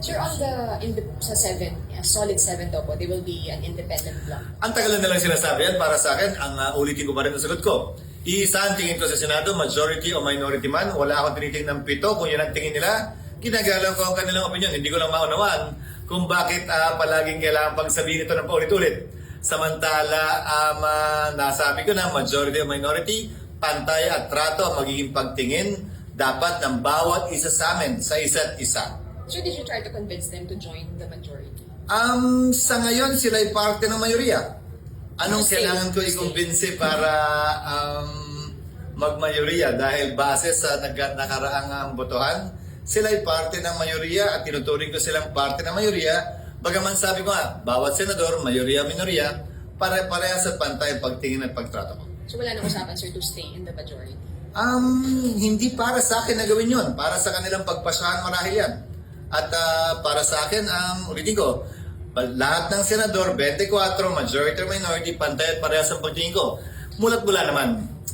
Sir, on the, in the sa seven, a solid seven daw po, they will be an independent bloc. Ang tagal na nilang sinasabi yan para sa akin, ang uh, ulitin ko pa rin ang sagot ko. Isa ang tingin ko sa Senado, majority o minority man, wala akong tinitingnan ng pito. Kung yan ang tingin nila, ginagalang ko ang kanilang opinion. Hindi ko lang maunawaan kung bakit ah, palaging kailangan pagsabihin ito ng paulit-ulit. Samantala, um, ah, nasabi ko na majority o minority, pantay at trato ang magiging pagtingin dapat ng bawat isa sa amin sa isa't isa. So did you try to convince them to join the majority? Um, sa ngayon, sila ay parte ng mayoriya. Anong Stay. kailangan ko i-convince para um, magmayoriya? Dahil base sa nag nakaraang um, botohan, sila ay parte ng mayoriya at tinuturing ko silang parte ng mayoriya. Bagaman sabi ko nga, bawat senador, mayoriya, minorya, pare-parehas at pantay ang pagtingin at pagtrato ko. So wala nang usapan, sir, to stay in the majority. Um, hindi para sa akin na gawin yun. Para sa kanilang pagpasahan marahil yan. At ah, para sa akin, um, ulitin ko, lahat ng senador, 24, majority or minority, pantay at parehas ang pagtingin ko. Mulat mula naman.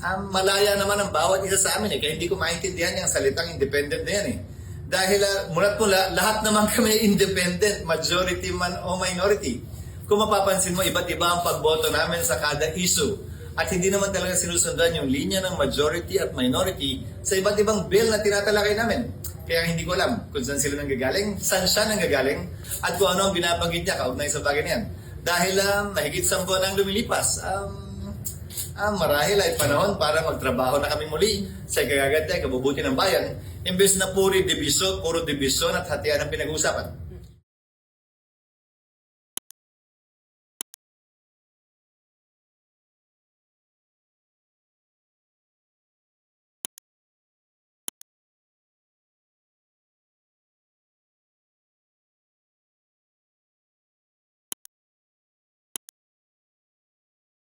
Um, malaya naman ang bawat isa sa amin eh. Kaya hindi ko maintindihan yung salitang independent na yan eh. Dahil uh, mulat mula, lahat naman kami independent, majority man o minority. Kung mapapansin mo, iba't iba ang pagboto namin sa kada issue. At hindi naman talaga sinusundan yung linya ng majority at minority sa iba't ibang bill na tinatalakay namin. Kaya hindi ko alam kung saan sila nanggagaling, saan siya nanggagaling, at kung ano ang binabanggit niya kaugnay sa bagay na yan. Dahil um, mahigit sa buwan ang lumilipas, um, ah, marahil ay panahon para magtrabaho na kami muli sa ikagaganda, kabubuti ng bayan, imbes na puri dibisyon, puro dibisyon at hatian ang pinag-uusapan.